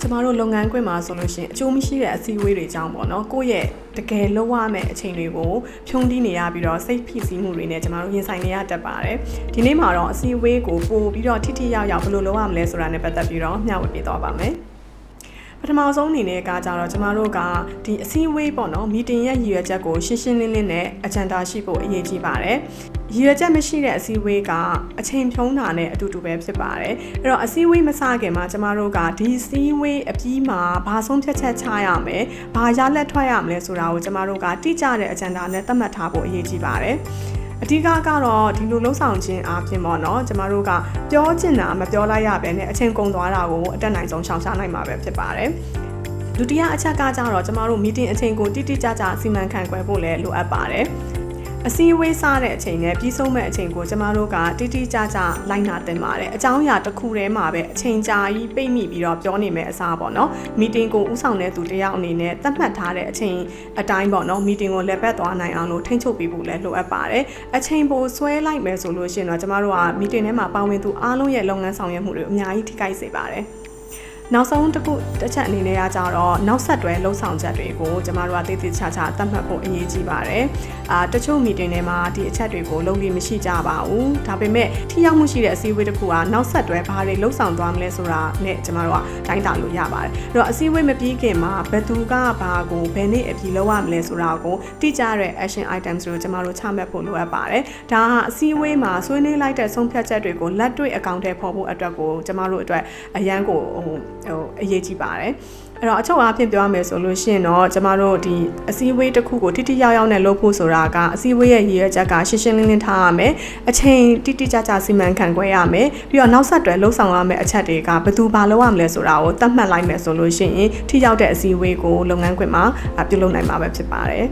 ကျမတို့လုပ်ငန်းခွင်မှာဆိုလို့ရှိရင်အကျိုးမရှိတဲ့အစည်းအဝေးတွေကြောင့်ပေါ့နော်ကိုယ့်ရဲ့တကယ်လောက်ရမယ့်အချိန်တွေကိုဖြုံးတီးနေရပြီးတော့စိတ်ဖိစီးမှုတွေနဲ့ကျမတို့ရင်ဆိုင်နေရတတ်ပါတယ်ဒီနေ့မှာတော့အစည်းအဝေးကိုပို့ပြီးတော့ထိထိရောက်ရောက်ဘယ်လိုလုပ်ရမလဲဆိုတာနဲ့ပတ်သက်ပြီးတော့မျှဝေပေးသွားပါမယ် ပထမဆုံးအနေနဲ့ကကြတော့ကျမတို့ကဒီအစည်းအဝေးပေါ့နော်မီတင်ရဲ့ရည်ရွယ်ချက်ကိုရှင်းရှင်းလင်းလင်းနဲ့အကြံတာရှိဖို့အရေးကြီးပါတယ်ရည်ရွယ်ချက်မရှိတဲ့အစည်းအဝေးကအချိန်ဖြုံးတာနဲ့အတူတူပဲဖြစ်ပါတယ်အဲ့တော့အစည်းအဝေးမစခင်မှာကျမတို့ကဒီအစည်းအဝေးအပြီးမှာဘာဆုံးဖြတ်ချက်ချရမယ်ဘာရလက်ထွက်ရမလဲဆိုတာကိုကျမတို့ကတိကျတဲ့အကြံတာနဲ့သတ်မှတ်ထားဖို့အရေးကြီးပါတယ် အဓိကကတော့ဒီလိုလှုပ်ဆောင်ခြင်းအပြင်ပေါ့နော်ကျမတို့ကပြောချင်တာမပြောလိုက်ရပဲနဲ့အချိန်ကုန်သွားတာကိုအတက်နိုင်ဆုံးရှောင်ရှားနိုင်မှာပဲဖြစ်ပါတယ်ဒုတိယအချက်ကကြတော့ကျမတို့မီတင်အချိန်ကိုတိတိကျကျစီမံခန့်ခွဲဖို့လည်းလိုအပ်ပါတယ် အစည်းအဝေးစားတဲ့အချိန်နဲ့ပြီးဆုံးမဲ့အချိန်ကိုကျမတို့ကတိတိကျကျလိုက်နာတင်ပါတယ်အကြောင်းအရာတစ်ခုတည်းမှာပဲအချိန်ကြာကြီးပိတ်မိပြီးတော့ပြောနေမယ့်အစားပေါ့နော်မီတင်ကိုဥဆောင်တဲ့သူတယောက်အနေနဲ့သတ်မှတ်ထားတဲ့အချိန်အတိုင်းပေါ့နော်မီတင်ကိုလက်ပတ်သွားနိုင်အောင်လို့ထိန်းချုပ်ပေးဖို့လည်းလိုအပ်ပါတယ်အချိန်ပိုဆွဲလိုက်မယ်ဆိုလို့ရှိရင်တော့ကျမတို့ကမီတင်ထဲမှာပါဝင်သူအားလုံးရဲ့လုပ်ငန်းဆောင်ရွက်မှုတွေအများကြီးထိခိုက်စေပါတယ် နောက်ဆုံးတစ်ခုတစ်ချက်အနေနဲ့ကကြတော့နောက်ဆက်တွဲလှုပ်ဆောင်ချက်တွေကိုကျမတို့ကတည်တည်ချာချာသတ်မှတ်ဖို့အရေးကြီးပါတယ်။အာတချို့မီတင်တွေမှာဒီအချက်တွေကိုလုံးဝမရှိကြပါဘူး။ဒါပေမဲ့ထိရောက်မှုရှိတဲ့အစည်းအဝေးတစ်ခုကနောက်ဆက်တွဲဘာတွေလှုပ်ဆောင်သွားမလဲဆိုတာနဲ့ကျမတို့ကတိုင်းတာလို့ရပါတယ်။အဲ့တော့အစည်းအဝေးမပြီးခင်မှာဘယ်သူကဘာကိုဘယ်နေ့အပြီးလုပ်ရမလဲဆိုတာကိုတိကျတဲ့ action items တွေကိုကျမတို့ချမှတ်ဖို့လိုအပ်ပါတယ်။ဒါဟာအစည်းအဝေးမှာဆွေးနွေးလိုက်တဲ့ဆုံးဖြတ်ချက်တွေကိုလက်တွေ့အကောင့်ထဲပေါ်ဖို့အတွက်ကိုကျမတို့အတွက်အရန်ကိုဟိုဟိုအရေးကြီးပါတယ်။အဲ့တော့အချုပ်အားဖြင့်ပြောရမယ်ဆိုလို့ရှိရင်တော့ကျမတို့ဒီအစည်းအဝေးတစ်ခုကိုတိတိယောက်ယောက်နဲ့လုပ်ဖို့ဆိုတာကအစည်းအဝေးရဲ့ရည်ရွယ်ချက်ကရှင်းရှင်းလင်းလင်းထားရမယ်အချိန်တိတိကျကျစီမံခန့်ခွဲရမယ်ပြီးတော့နောက်ဆက်တွဲလှုပ်ဆောင်ရမယ့်အချက်တွေကဘယ်သူဘာလုပ်ရမလဲဆိုတာကိုသတ်မှတ်လိုက်မယ်ဆိုလို့ရှိရင်ထိရောက်တဲ့အစည်းအဝေးကိုလုပ်ငန်းခွင်မှာပြုလုပ်နိုင်မှာပဲဖြစ်ပါတယ်